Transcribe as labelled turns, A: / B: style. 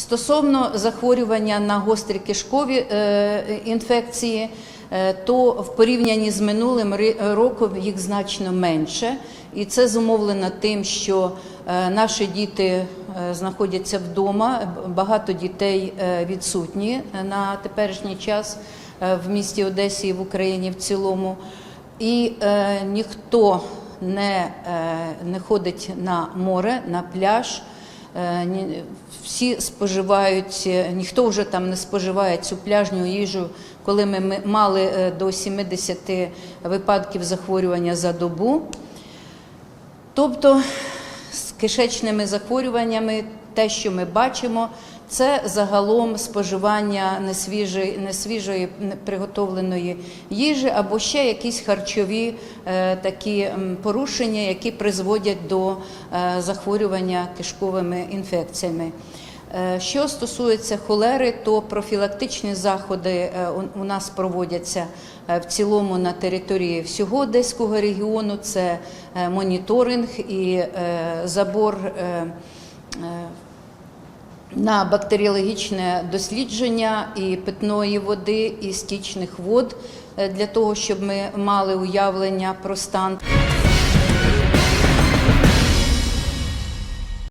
A: Стосовно захворювання на гострі кишкові е, інфекції, е, то в порівнянні з минулим роком їх значно менше, і це зумовлено тим, що е, наші діти знаходяться вдома. Багато дітей відсутні на теперішній час в місті Одесі і в Україні в цілому. І ніхто не, не ходить на море, на пляж. Е, Всі споживають, е, ніхто вже там не споживає цю пляжню їжу, коли ми, ми мали е, до 70 випадків захворювання за добу. Тобто з кишечними захворюваннями, те, що ми бачимо, це загалом споживання несвіжої, несвіжої приготовленої їжі або ще якісь харчові е, такі порушення, які призводять до е, захворювання кишковими інфекціями. Е, Що стосується холери, то профілактичні заходи у- нас проводяться в цілому на території всього Одеського регіону. Це моніторинг і забор на бактеріологічне дослідження і питної води, і стічних вод е, для того, щоб ми мали уявлення про стан.